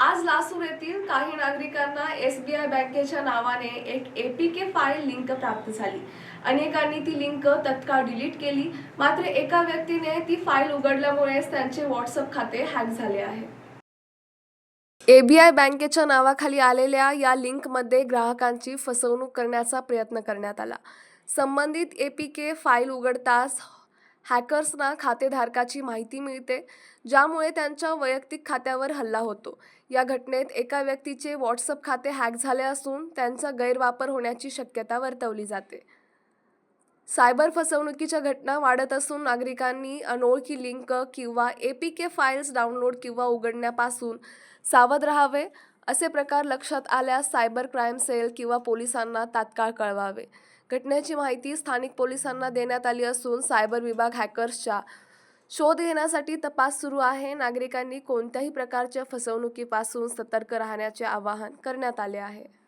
आज लासूर येथील काही नागरिकांना एस बी आय बँकेच्या नावाने एक एपीके फाईल लिंक प्राप्त झाली. अनेकांनी ती लिंक तत्काळ डिलीट केली. मात्र एका व्यक्तीने ती फाईल उघडल्यामुळेच त्यांचे व्हॉट्सअप खाते हॅक झाले आहे. एबीआय बँकेच्या नावाखाली आलेल्या या लिंकमध्ये ग्राहकांची फसवणूक करण्याचा प्रयत्न करण्यात आला. संबंधित एपीके फाईल उघडताच हॅकर्सना खातेधारकाची माहिती मिळते ज्यामुळे त्यांच्या वैयक्तिक खात्यावर हल्ला होतो. या घटनेत एका व्यक्तीचे व्हॉट्सअप खाते हॅक झाले असून त्यांचा गैरवापर होण्याची शक्यता वर्तवली जाते. सायबर फसवणुकीच्या घटना वाढत असून नागरिकांनी अनोळखी लिंक किंवा A P K files download किंवा उघडण्यापासून सावध राहावे. असे प्रकार लक्षात आल्यास सायबर क्राईम सेल किंवा पोलिसांना तात्काळ कळवावे. घटनेची माहिती स्थानिक पोलिसांना देण्यात आली असून सायबर विभाग हॅकर्सच्या शोध घेण्यासाठी तपास सुरू आहे. नागरिकांनी कोणत्याही प्रकारच्या फसवणुकीपासून सतर्क राहण्याचे आवाहन करण्यात आले आहे.